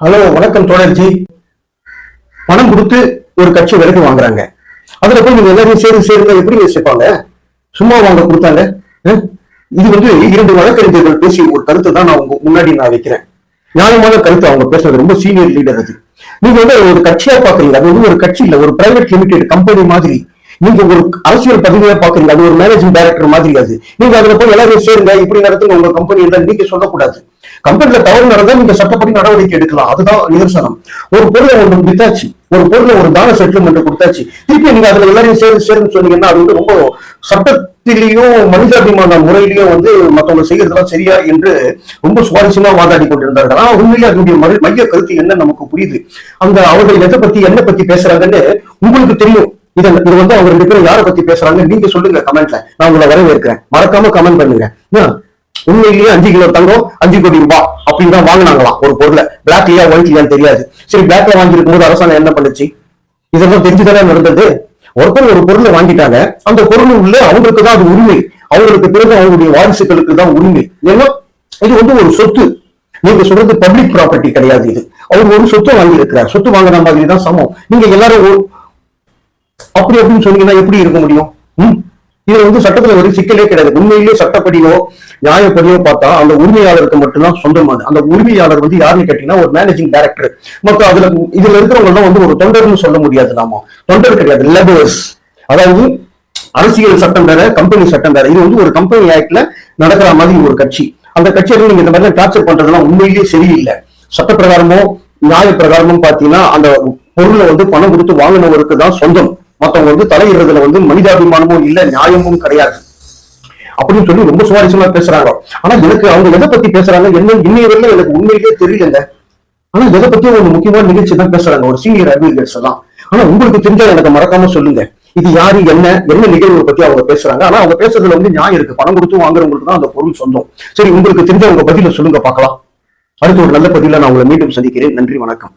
Hello வணக்கம் தொடர்ச்சி பணம் கொடுத்து ஒரு கட்சி விலைக்கு வாங்குறாங்க. அதுல போய் நீங்க எல்லாரும் சேர்ந்து சேருங்க எப்படி யோசிப்பாங்க? சும்மா வாங்க கொடுத்தாங்க. இது வந்து இரண்டு வழக்கறிஞர்கள் பேசிய ஒரு கருத்தை தான் நான் உங்க முன்னாடி நான் வைக்கிறேன். நியாயமான கருத்து அவங்க பேசுறது ரொம்ப சீனியர் லீடர் அது. நீங்க வந்து ஒரு கட்சியா பாக்குறீங்க. அது வந்து ஒரு கட்சி இல்ல ஒரு பிரைவேட் லிமிடெட் கம்பெனி மாதிரி. நீங்க ஒரு அரசியல் பதவியா பாக்குறீங்க. அது ஒரு மேனேஜிங் டைரக்டர் மாதிரி அது. நீங்க அதுல போய் எல்லாரும் சேருங்க இப்படி நடத்துங்க உங்க கம்பெனி நீங்க சொல்லக்கூடாது. கம்பெனில தவறு நடந்தா நீங்க சட்டப்படி நடவடிக்கை எடுக்கலாம். அதுதான் நிதர்சனம். ஒரு பொருளை ஒன்று வித்தாச்சு. ஒரு பொருளை ஒரு தான செட்டில்மெண்ட் கொடுத்தாச்சு. திருப்பி நீங்க அதுல எல்லாரையும் சேர்ந்து சேர்ந்து சொன்னீங்கன்னா அது வந்து ரொம்ப சட்டத்திலையும் மனிதாபிமான முறையிலையும் வந்து மத்தவங்க செய்யறதுலாம் சரியா என்று ரொம்ப சுவாரஸ்யமா வாதாடி கொண்டிருந்தார்கள். ஆனா உண்மையிலே அதனுடைய மைய கருத்து என்ன நமக்கு புரியுது. அந்த அவர்கள் எதை பத்தி என்ன பத்தி பேசுறாங்கன்னு உங்களுக்கு தெரியும். இது இது வந்து அவங்க ரெண்டு பேரும் யாரை பத்தி பேசுறாங்க நீங்க சொல்லுங்க கமெண்ட்ல. நான் உங்களை வரவேற்கிறேன். மறக்காம கமெண்ட் பண்ணுங்க. உண்மையிலேயே அஞ்சு கிலோ தங்கம் அஞ்சு கோடி ரூபாய் அப்படின்னு தான் வாங்கினாங்களாம் ஒரு பொருளை. பிளாக்லயா ஒயிட்லயான்னு தெரியாது. சரி பிளாக்ல வாங்கியிருக்கும் போது அரசாங்கம் என்ன பண்ணுச்சு? இதெல்லாம் தெரிஞ்சுதானே நடந்தது? ஒருத்தர் ஒரு பொருளை வாங்கிட்டாங்க. அந்த பொருள் உள்ள அவங்களுக்கு தான் அது உரிமை. அவங்களுக்கு பிறகு அவங்களுடைய வாரிசுகளுக்கு தான் உரிமை. ஏன்னா இது வந்து ஒரு சொத்து. நீங்க சொல்றது பப்ளிக் ப்ராப்பர்ட்டி கிடையாது இது. அவங்க ஒரு சொத்து வாங்கி இருக்கிறார் சொத்து வாங்குற மாதிரி தான் சமம். நீங்க எல்லாரும் ஒரு- அப்படி அப்படின்னு சொன்னீங்கன்னா எப்படி இருக்க முடியும்? இது வந்து சட்டத்துல ஒரு சிக்கலே கிடையாது. உண்மையிலேயே சட்டப்படியோ நியாயப்படியோ பார்த்தா அந்த உரிமையாளருக்கு மட்டும்தான் சொந்தமானது அந்த உரிமையாளர் வந்து யாருன்னு கேட்டீங்கன்னா ஒரு மேனேஜிங் டைரக்டர் மொத்த அதுல இதுல இருக்கிறவங்க வந்து ஒரு தொண்டர்னு சொல்ல முடியாது நாம. தொண்டர் கிடையாது லெபர்ஸ் அதாவது அரசியல் சட்டம் வேற கம்பெனி சட்டம் வேற. இது வந்து ஒரு கம்பெனி ஆக்ட்ல நடக்கிற மாதிரி ஒரு கட்சி. அந்த கட்சியில நீங்க இந்த மாதிரி டார்ச்சர் பண்றதுலாம் உண்மையிலேயே சரியில்லை. சட்டப்பிரகாரமோ நியாய பிரகாரமும் பாத்தீங்கன்னா அந்த பொருளை வந்து பணம் கொடுத்து வாங்கினவருக்கு தான் சொந்தம். மத்தவங்க வந்து தலையிடுறதுல வந்து மனிதாபிமானமும் இல்ல நியாயமும் கிடையாது. அப்படின்னு சொல்லி ரொம்ப சுவாரஸ்யமா பேசுறாங்க. ஆனா எனக்கு அவங்க எதை பத்தி பேசுறாங்க என்ன இன்னைய எனக்கு உண்மையிலே தெரியலங்க. ஆனா எதை பத்தி ஒரு முக்கியமான நிகழ்ச்சி தான் பேசுறாங்க ஒரு சீனியர் அட்வொகேட்ஸ் எல்லாம். ஆனா உங்களுக்கு தெரிஞ்சா எனக்கு மறக்காம சொல்லுங்க. இது யாரு என்ன என்ன நிகழ்வு பத்தி அவங்க பேசுறாங்க. ஆனா அவங்க பேசுறதுல வந்து நியாயம் இருக்கு. பணம் கொடுத்து வாங்குறவங்களுக்கு தான் அந்த பொருள் சொந்தம். சரி உங்களுக்கு தெரிஞ்ச உங்க பதில சொல்லுங்க பார்க்கலாம். அடுத்து ஒரு நல்ல பதில நான் உங்களை மீண்டும் சந்திக்கிறேன். நன்றி வணக்கம்.